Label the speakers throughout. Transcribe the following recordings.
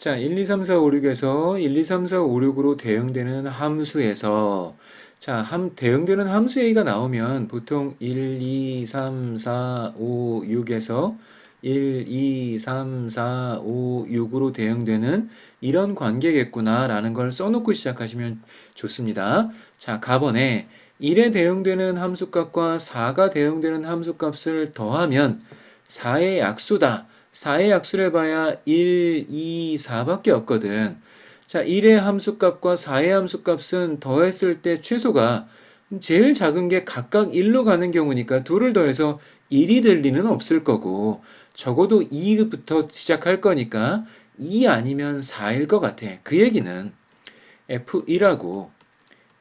Speaker 1: 자, 1, 2, 3, 4, 5, 6에서 1, 2, 3, 4, 5, 6으로 대응되는 함수에서 자, 함, 대응되는 함수 A가 나오면 보통 1, 2, 3, 4, 5, 6에서 1, 2, 3, 4, 5, 6으로 대응되는 이런 관계겠구나라는 걸 써놓고 시작하시면 좋습니다. 자, 가번에 1에 대응되는 함수값과 4가 대응되는 함수값을 더하면 4의 약수다. 4의 약수를 해봐야 1, 2, 4밖에 없거든. 자, 1의 함수값과 4의 함수값은 더했을 때 최소가 제일 작은 게 각각 1로 가는 경우니까 둘을 더해서 1이 될 리는 없을 거고 적어도 2부터 시작할 거니까 2 아니면 4일 것 같아. 그 얘기는 F1하고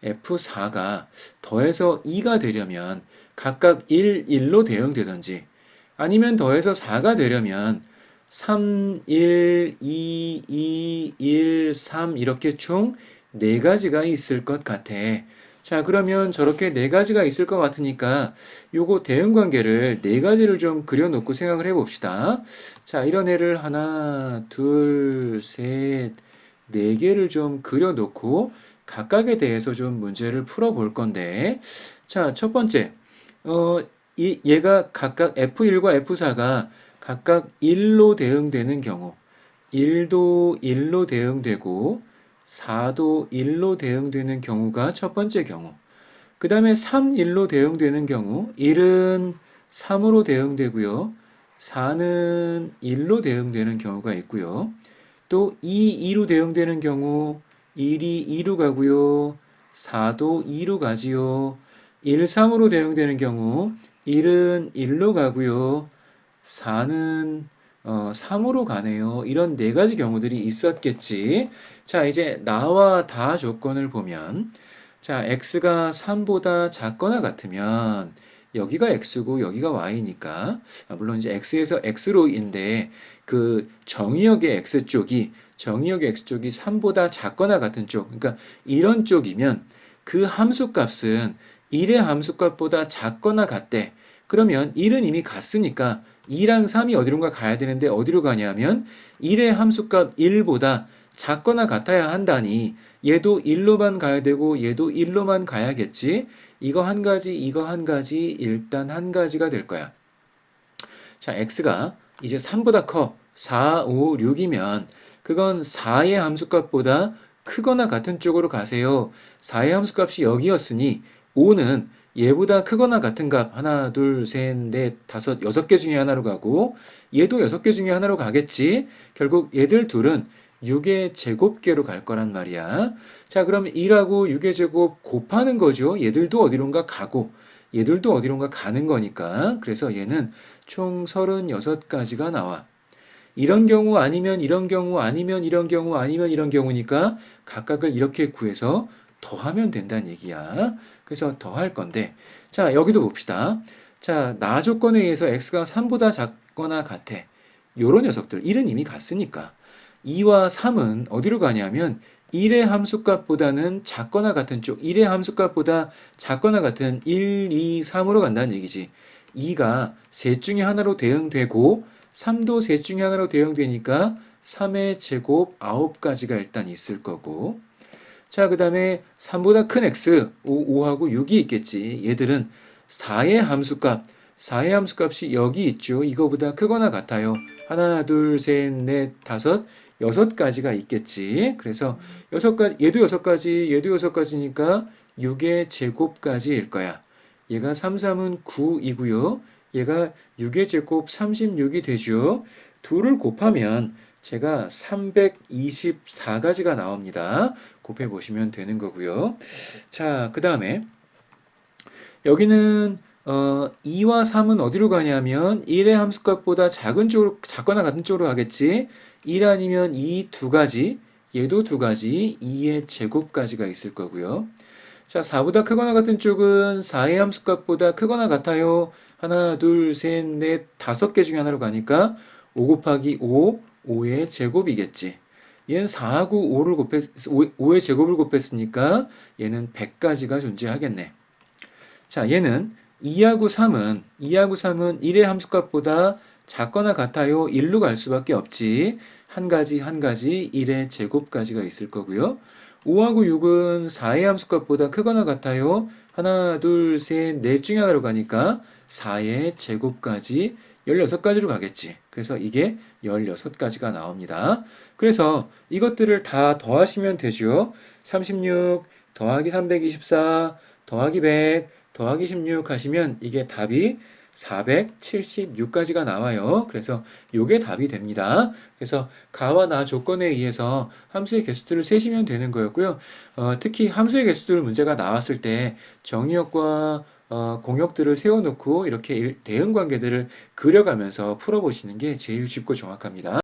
Speaker 1: F4가 더해서 2가 되려면 각각 1, 1로 대응되든지 아니면 더해서 4가 되려면 3, 1, 2, 2, 1, 3 이렇게 총 4가지가 있을 것 같아. 자, 그러면 저렇게 4가지가 있을 것 같으니까 요거 대응 관계를 4가지를 좀 그려놓고 생각을 해봅시다. 자, 이런 애를 하나, 둘, 셋, 4개를 좀 그려놓고 각각에 대해서 좀 문제를 풀어볼 건데 자, 첫 번째 어, 이 얘가 각각 F1과 F4가 각각 1로 대응되는 경우 1도 1로 대응되고 4도 1로 대응되는 경우가 첫 번째 경우 그 다음에 3, 1로 대응되는 경우 1은 3으로 대응되고요. 4는 1로 대응되는 경우가 있고요. 또 2, 2로 대응되는 경우 1이 2로 가고요. 4도 2로 가지요. 1, 3으로 대응되는 경우 1은 1로 가고요 4는 어, 3으로 가네요. 이런 네 가지 경우들이 있었겠지. 자, 이제 나와 다 조건을 보면 자, x가 3보다 작거나 같으면 여기가 x고 여기가 y니까 아, 물론 이제 x에서 x로인데 그 정의역의 x쪽이 정의역의 x쪽이 3보다 작거나 같은 쪽 그러니까 이런 쪽이면 그 함수값은 1의 함수값보다 작거나 같대. 그러면 1은 이미 갔으니까 2랑 3이 어디론가 가야 되는데 어디로 가냐면 1의 함수값 1보다 작거나 같아야 한다니 얘도 1로만 가야 되고 얘도 1로만 가야겠지. 이거 한 가지, 이거 한 가지, 일단 한 가지가 될 거야. 자, x가 이제 3보다 커. 4, 5, 6이면 그건 4의 함수값보다 크거나 같은 쪽으로 가세요. 4의 함수값이 여기였으니 5는 얘보다 크거나 같은 값 하나, 둘, 셋, 넷, 다섯, 여섯 개 중에 하나로 가고 얘도 여섯 개 중에 하나로 가겠지. 결국 얘들 둘은 6의 제곱계로 갈 거란 말이야. 자, 그럼 1하고 6의 제곱 곱하는 거죠. 얘들도 어디론가 가고 얘들도 어디론가 가는 거니까. 그래서 얘는 총 36가지가 나와. 이런 경우 아니면 이런 경우 아니면 이런 경우 아니면 이런 경우니까 각각을 이렇게 구해서 더하면 된다는 얘기야. 그래서 더할 건데 자 여기도 봅시다. 자 나 조건에 의해서 x가 3보다 작거나 같아. 요런 녀석들 1은 이미 갔으니까 2와 3은 어디로 가냐면 1의 함수값보다는 작거나 같은 쪽 1의 함수값보다 작거나 같은 1, 2, 3으로 간다는 얘기지. 2가 셋 중에 하나로 대응되고 3도 셋 중에 하나로 대응되니까 3의 제곱 9가지가 일단 있을 거고 자, 그 다음에 3보다 큰 x, 5, 하고 6이 있겠지. 얘들은 4의 함수값, 4의 함수값이 여기 있죠. 이거보다 크거나 같아요. 하나, 둘, 셋, 넷, 다섯, 여섯 가지가 있겠지. 그래서 여섯 가지, 얘도 여섯 가지, 얘도 여섯 가지니까 6의 제곱까지일 거야. 얘가 3, 3은 9이고요. 얘가 6의 제곱 36이 되죠. 둘을 곱하면 제가 324가지가 나옵니다. 곱해 보시면 되는 거고요. 자, 그 다음에 여기는 어, 2와 3은 어디로 가냐면 1의 함수값보다 작은 쪽으로 작거나 같은 쪽으로 가겠지. 1 아니면 2 두 가지, 얘도 두 가지, 2의 제곱까지가 있을 거고요. 자, 4보다 크거나 같은 쪽은 4의 함수값보다 크거나 같아요. 하나, 둘, 셋, 넷, 다섯 개 중에 하나로 가니까 5 곱하기 5, 5의 제곱이겠지. 얘는 4하고 5를 곱했, 5, 의 제곱을 곱했으니까 얘는 100가지가 존재하겠네. 자, 얘는 2하고 3은, 2하고 3은 1의 함수값보다 작거나 같아요. 1로 갈 수밖에 없지. 한 가지 한 가지 1의 제곱까지가 있을 거고요. 5하고 6은 4의 함수값보다 크거나 같아요. 하나, 둘, 셋, 넷 중에 하나로 가니까 4의 제곱까지 16가지로 가겠지. 그래서 이게 16가지가 나옵니다. 그래서 이것들을 다 더하시면 되죠. 36 더하기 324 더하기 100 더하기 16 하시면 이게 답이 476까지가 나와요. 그래서 요게 답이 됩니다. 그래서 가와 나 조건에 의해서 함수의 개수들을 세시면 되는 거였고요. 어, 특히 함수의 개수들 문제가 나왔을 때 정의역과 어, 공역들을 세워놓고 이렇게 일- 대응 관계들을 그려가면서 풀어보시는 게 제일 쉽고 정확합니다.